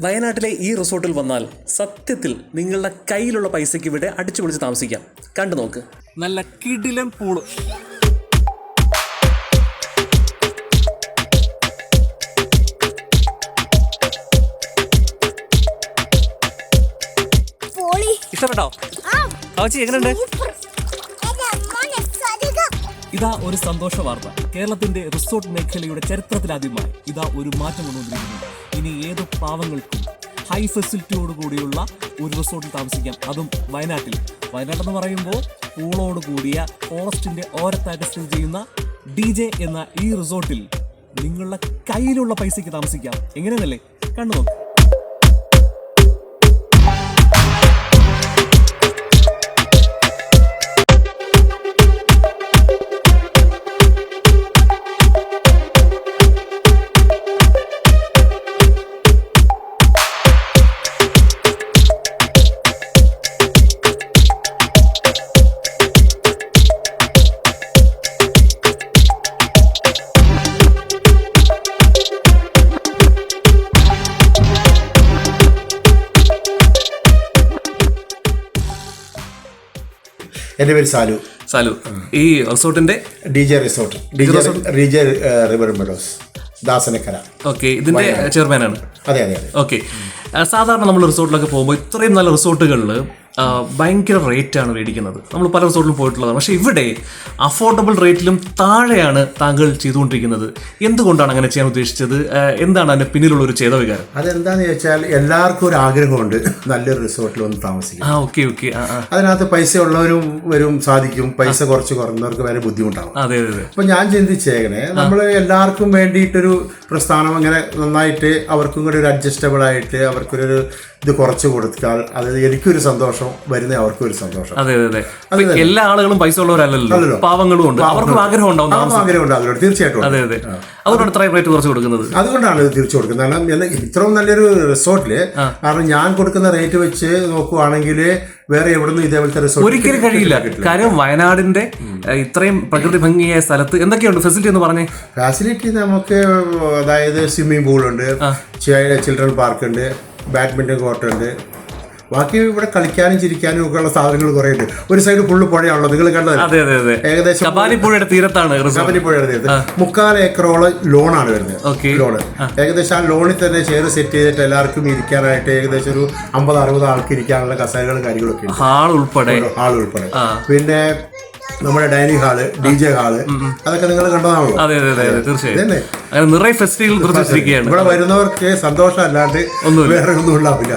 വയനാട്ടിലെ ഈ റിസോർട്ടിൽ വന്നാൽ സത്യത്തിൽ നിങ്ങളുടെ കയ്യിലുള്ള പൈസയ്ക്ക് ഇവിടെ അടിച്ചു പൊളിച്ച് താമസിക്കാം. കണ്ടു നോക്ക്. നല്ല കിടിലൻ പൂൾ. ഇഷ്ടപ്പെട്ടോ? അവച്ചി എങ്ങനെയുണ്ട് ഇതാ ഒരു സന്തോഷ വാർത്ത കേരളത്തിന്റെ റിസോർട്ട് മേഖലയുടെ ചരിത്രത്തിലാദ്യമായി ഇതാ ഒരു മാറ്റം കൊണ്ടുവന്നിരിക്കുന്നു ഇനി ഏത് പാവങ്ങൾക്കും ഹൈ ഫെസിലിറ്റിയോട് കൂടിയുള്ള ഒരു റിസോർട്ടിൽ താമസിക്കാം. അതും വയനാട്ടിൽ. വയനാട് എന്ന് പറയുമ്പോൾ പൂളോട് കൂടിയ ഫോറസ്റ്റിന്റെ ഓരത്തായിട്ട് സ്ഥിതി ചെയ്യുന്ന ഡി ജെ എന്ന ഈ റിസോർട്ടിൽ നിങ്ങളുടെ കയ്യിലുള്ള പൈസയ്ക്ക് താമസിക്കാം. എങ്ങനെയെന്നല്ലേ? കണ്ടു നോക്ക് എന്റെ പേര് സാലു. സാലു. ഈ റിസോർട്ടിന്റെ D J resort. D J D J river meadows Dasanakkara. Okay ഇതിന്റെ ചെയർമാനാണ്. അതെ അതെ അതെ. ഓക്കെ. സാധാരണ നമ്മൾ റിസോർട്ടിലൊക്കെ പോകുമ്പോൾ ഇത്രയും നല്ല റിസോർട്ടുകളിൽ ഭയങ്കര റേറ്റാണ് മേടിക്കുന്നത്. നമ്മൾ പല റിസോർട്ടിലും പോയിട്ടുള്ളതാണ്. പക്ഷേ ഇവിടെ അഫോർഡബിൾ റേറ്റിലും താഴെയാണ് താങ്കൾ ചെയ്തുകൊണ്ടിരിക്കുന്നത്. എന്തുകൊണ്ടാണ് അങ്ങനെ ചെയ്യാൻ ഉദ്ദേശിച്ചത്? എന്താണ് അതിന്റെ പിന്നിലുള്ള ഒരു ചേതവികാരം അതെന്താന്ന് ചോദിച്ചാൽ എല്ലാവർക്കും ഒരു ആഗ്രഹമുണ്ട് നല്ലൊരു റിസോർട്ടിൽ വന്ന് താമസിക്കും ആ ഓക്കെ ഓക്കെ. അതിനകത്ത് പൈസ ഉള്ളവരും വരും സാധിക്കും. പൈസ കുറച്ച് കുറഞ്ഞവർക്ക് വരെ ബുദ്ധിമുട്ടാവും. അതെ അതെ അതെ. അപ്പൊ ഞാൻ ചിന്തിച്ചേക്കണേ നമ്മൾ എല്ലാവർക്കും വേണ്ടിയിട്ടൊരു പ്രസ്ഥാനം അങ്ങനെ നന്നായിട്ട് അവർക്കും കൂടി ഒരു അഡ്ജസ്റ്റബിൾ ആയിട്ട് അവർക്കൊരു ഇത് കുറച്ച് കൊടുത്താൽ അത് എനിക്കൊരു സന്തോഷം. വരുന്ന അവർക്കും ഒരു സന്തോഷം. അതെ അതെ അതെ. എല്ലാ ആളുകളും പൈസ ഉള്ളവരല്ലല്ലോ. പാവങ്ങളും ഉണ്ട്. അവർക്കും ആഗ്രഹം ഉണ്ടാവും ആഗ്രഹം ഉണ്ടാകും തീർച്ചയായിട്ടും അതെ അതെ. അതുകൊണ്ടാണ് ഇത്രയും റേറ്റ് കുറച്ച് കൊടുക്കുന്നത്. അതുകൊണ്ടാണ് തിരിച്ചു കൊടുക്കുന്നത്. കാരണം ഇത്രയും നല്ലൊരു റിസോർട്ടിൽ കാരണം ഞാൻ കൊടുക്കുന്ന റേറ്റ് വെച്ച് നോക്കുവാണെങ്കിൽ വേറെ എവിടുന്നും ഇതേപോലത്തെ റിസോർട്ട് ഒരിക്കലും കഴിയില്ല. കാര്യം വയനാടിന്റെ ഇത്രയും പ്രകൃതി ഭംഗിയായ സ്ഥലത്ത് എന്തൊക്കെയുണ്ട്? ഫെസിലിറ്റി എന്ന് പറഞ്ഞേ. ഫാസിലിറ്റി നമുക്ക് അതായത് സ്വിമ്മിംഗ് പൂൾ ഉണ്ട്. ചിൽഡ്രൻ പാർക്ക് ഉണ്ട്. ബാഡ്മിന്റൺ കോർട്ട് ഉണ്ട്. ബാക്കി ഇവിടെ കളിക്കാനും ചിരിക്കാനും ഒക്കെ ഉള്ള സാധനങ്ങൾ കുറേ ഉണ്ട് ഒരു സൈഡ് ഫുള്ള് പുഴയാണല്ലോ നിങ്ങൾ കണ്ടത് അതെ അതെ അതെ. ഏകദേശം കപാലിപ്പുഴയുടെ തീരത്താണ് റിസോർട്ട്. തീരത്ത്. മുക്കാൽ ഏക്കറോളം ലോണാണ് വരുന്നത്. ലോണ്. ഏകദേശം ആ ലോണിൽ തന്നെ ചെയർ സെറ്റ് ചെയ്തിട്ട് എല്ലാവർക്കും ഇരിക്കാനായിട്ട് ഏകദേശം ഒരു അമ്പത് അറുപത് ആൾക്ക് ഇരിക്കാനുള്ള കസേരകളും കാര്യങ്ങളൊക്കെ ഉണ്ട്. ഹാൾ ഉൾപ്പെടെ. ആൾ ഉൾപ്പെടെ. പിന്നെ നമ്മുടെ dining hall D J hall അതൊക്കെ നിങ്ങൾ കണ്ടതാണല്ലോ. അതെ അതെ അതെ തീർച്ചയായും. നിറയെ ഫെസ്റ്റിവൽ ഇവിടെ വരുന്നവർക്ക് സന്തോഷം അല്ലാണ്ട് വേറെ ഒന്നും ഉണ്ടാവില്ല